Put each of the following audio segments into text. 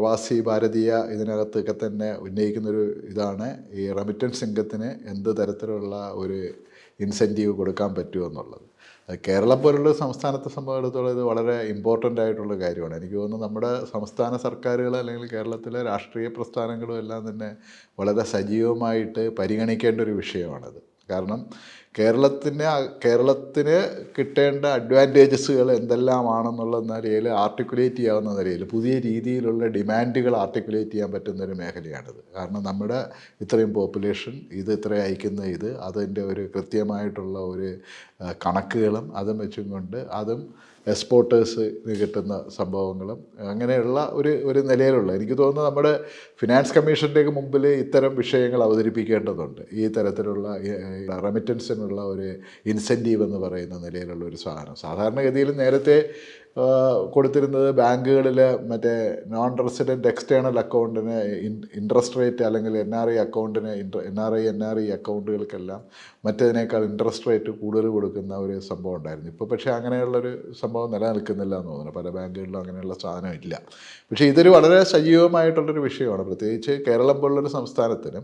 പ്രവാസി ഭാരതീയ ഇതിനകത്തൊക്കെ തന്നെ ഉന്നയിക്കുന്നൊരു ഇതാണ് ഈ റെമിറ്റൻസ് രംഗത്തിന് എന്ത് തരത്തിലുള്ള ഒരു ഇൻസെന്റീവ് കൊടുക്കാൻ പറ്റുമോ എന്നുള്ളത്. അത് കേരളം പോലുള്ള സംസ്ഥാനത്തെ സംബന്ധിച്ചിടത്തോളം ഇത് വളരെ ഇമ്പോർട്ടന്റ് ആയിട്ടുള്ള കാര്യമാണ്. എനിക്ക് തോന്നുന്നു നമ്മുടെ സംസ്ഥാന സർക്കാരുകൾ അല്ലെങ്കിൽ കേരളത്തിലെ രാഷ്ട്രീയ പ്രസ്ഥാനങ്ങളും എല്ലാം തന്നെ വളരെ സജീവമായിട്ട് പരിഗണിക്കേണ്ട ഒരു വിഷയമാണത്. കാരണം കേരളത്തിന് കേരളത്തിന് കിട്ടേണ്ട അഡ്വാന്റേജസുകൾ എന്തെല്ലാമാണെന്നുള്ള നിലയിൽ ആർട്ടിക്കുലേറ്റ് ചെയ്യാവുന്ന നിലയിൽ പുതിയ രീതിയിലുള്ള ഡിമാൻഡുകൾ ആർട്ടിക്കുലേറ്റ് ചെയ്യാൻ പറ്റുന്ന ഒരു മേഖലയാണിത്. കാരണം നമ്മുടെ ഇത്രയും പോപ്പുലേഷൻ ഇത് ഇത്ര അയക്കുന്ന ഇത് അതിന്റെ ഒരു കൃത്യമായിട്ടുള്ള ഒരു കണക്കുകളും അതും വെച്ചും കൊണ്ട് അതും എക്സ്പോർട്ടേഴ്സ് കിട്ടുന്ന സംഭവങ്ങളും അങ്ങനെയുള്ള ഒരു ഒരു നിലയിലുള്ള എനിക്ക് തോന്നുന്നു നമ്മുടെ ഫിനാൻസ് കമ്മീഷന്റെ മുമ്പിൽ ഇത്തരം വിഷയങ്ങൾ അവതരിപ്പിക്കേണ്ടതുണ്ട്. ഈ തരത്തിലുള്ള റെമിറ്റൻസിനുള്ള ഒരു ഇൻസെന്റീവ് എന്ന് പറയുന്ന നിലയിലുള്ള ഒരു സാധനം. സാധാരണഗതിയിൽ നേരത്തെ കൊടുത്തിരുന്നത് ബാങ്കുകളിൽ മറ്റേ നോൺ റെസിഡന്റ് എക്സ്റ്റേണൽ അക്കൗണ്ടിന് ഇൻട്രസ്റ്റ് റേറ്റ് അല്ലെങ്കിൽ N R I അക്കൗണ്ടിന് N R I N R I അക്കൗണ്ടുകൾക്കെല്ലാം മറ്റതിനേക്കാൾ ഇൻട്രസ്റ്റ് റേറ്റ് കൂടുതൽ കൊടുക്കുന്ന ഒരു സംഭവം ഉണ്ടായിരുന്നു. ഇപ്പോൾ പക്ഷേ അങ്ങനെയുള്ളൊരു സംഭവം നിലനിൽക്കുന്നില്ല എന്ന് തോന്നുന്നു. പല ബാങ്കുകളിലും അങ്ങനെയുള്ള സാധനം ഇല്ല. പക്ഷേ ഇതൊരു വളരെ സജീവമായിട്ടുള്ളൊരു വിഷയമാണ്. പ്രത്യേകിച്ച് കേരളം പോലുള്ളൊരു സംസ്ഥാനത്തിന്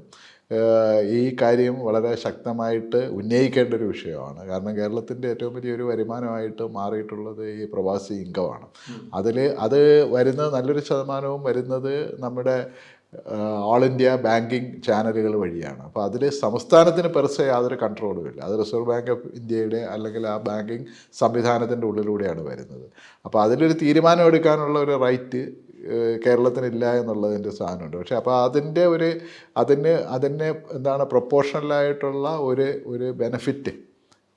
ഈ കാര്യം വളരെ ശക്തമായിട്ട് ഉന്നയിക്കേണ്ട ഒരു വിഷയമാണ്. കാരണം കേരളത്തിന്റെ ഏറ്റവും വലിയൊരു വരുമാനമായിട്ട് മാറിയിട്ടുള്ളത് ഈ പ്രവാസി ഇൻകമാണ്. അതിൽ അത് വരുന്ന നല്ലൊരു ശതമാനവും വരുന്നത് നമ്മുടെ ഓൾ ഇന്ത്യ ബാങ്കിങ് ചാനലുകൾ വഴിയാണ്. അപ്പോൾ അതിൽ സംസ്ഥാനത്തിന് പെർസെ യാതൊരു കൺട്രോളും ഇല്ല. അത് റിസർവ് ബാങ്ക് ഓഫ് ഇന്ത്യയുടെ അല്ലെങ്കിൽ ആ ബാങ്കിങ് സംവിധാനത്തിന്റെ ഉള്ളിലൂടെയാണ് വരുന്നത്. അപ്പോൾ അതിലൊരു തീരുമാനം എടുക്കാനുള്ള ഒരു റൈറ്റ് കേരളത്തിനില്ല എന്നുള്ളതിന്റെ സാധനമുണ്ട്. പക്ഷേ അപ്പോൾ അതിന്റെ ഒരു അതിന് അതിന് എന്താണ് പ്രൊപ്പോഷണലായിട്ടുള്ള ഒരു ഒരു ബെനഫിറ്റ്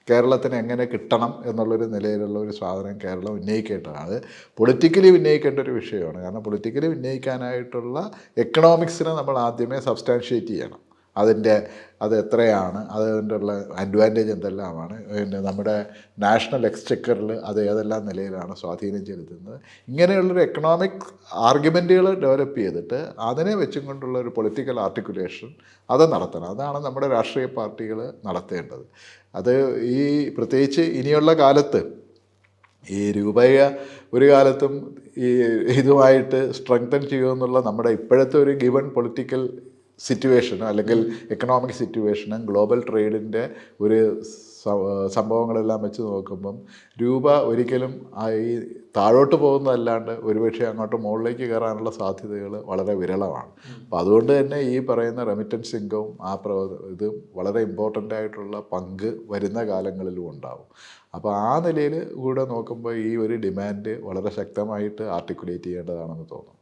കേരളത്തിന് എങ്ങനെ കിട്ടണം എന്നുള്ളൊരു നിലയിലുള്ള ഒരു സാധനം കേരളം ഉന്നയിക്കേണ്ടതാണ്. അത് പൊളിറ്റിക്കലി ഉന്നയിക്കേണ്ട ഒരു വിഷയമാണ്. കാരണം പൊളിറ്റിക്കലി ഉന്നയിക്കാനായിട്ടുള്ള എക്കണോമിക്സിനെ നമ്മൾ ആദ്യമേ സബ്സ്റ്റാൻഷിയേറ്റ് ചെയ്യണം. അതിന്റെ അത് എത്രയാണ് അതിന്റെ ഉള്ള അഡ്വാന്റേജ് എന്തെല്ലാമാണ് പിന്നെ നമ്മുടെ നാഷണൽ എക്സ്ചക്കറിൽ അത് ഏതെല്ലാം നിലയിലാണ് സ്വാധീനം ചെലുത്തുന്നത്. ഇങ്ങനെയുള്ളൊരു എക്കണോമിക് ആർഗ്യുമെന്റുകൾ ഡെവലപ്പ് ചെയ്തിട്ട് അതിനെ വെച്ചും കൊണ്ടുള്ള ഒരു പൊളിറ്റിക്കൽ ആർട്ടിക്കുലേഷൻ അത് നടത്തണം. അതാണ് നമ്മുടെ രാഷ്ട്രീയ പാർട്ടികൾ നടത്തേണ്ടത്. അത് ഈ പ്രത്യേകിച്ച് ഇനിയുള്ള കാലത്ത് ഈ രൂപയ ഒരു കാലത്തും ഈ ഇതുമായിട്ട് സ്ട്രെങ്തൻ ചെയ്യുമെന്നുള്ള നമ്മുടെ ഇപ്പോഴത്തെ ഒരു ഗിവൺ പൊളിറ്റിക്കൽ സിറ്റുവേഷനും അല്ലെങ്കിൽ എക്കണോമിക് സിറ്റുവേഷനും ഗ്ലോബൽ ട്രേഡിന്റെ ഒരു സംഭവങ്ങളെല്ലാം വെച്ച് നോക്കുമ്പം രൂപ ഒരിക്കലും ഈ താഴോട്ട് പോകുന്നതല്ലാണ്ട് ഒരുപക്ഷെ അങ്ങോട്ട് മുകളിലേക്ക് കയറാനുള്ള സാധ്യതകൾ വളരെ വിരളമാണ്. അപ്പം അതുകൊണ്ട് തന്നെ ഈ പറയുന്ന റെമിറ്റൻസ് ഇൻകവും ആ പ്രവ ഇത് വളരെ ഇമ്പോർട്ടന്റ് ആയിട്ടുള്ള പങ്ക് വരുന്ന കാലങ്ങളിലും ഉണ്ടാവും. അപ്പോൾ ആ നിലയിൽ കൂടെ നോക്കുമ്പോൾ ഈ ഒരു ഡിമാൻഡ് വളരെ ശക്തമായിട്ട് ആർട്ടിക്കുലേറ്റ് ചെയ്യേണ്ടതാണെന്ന് തോന്നുന്നു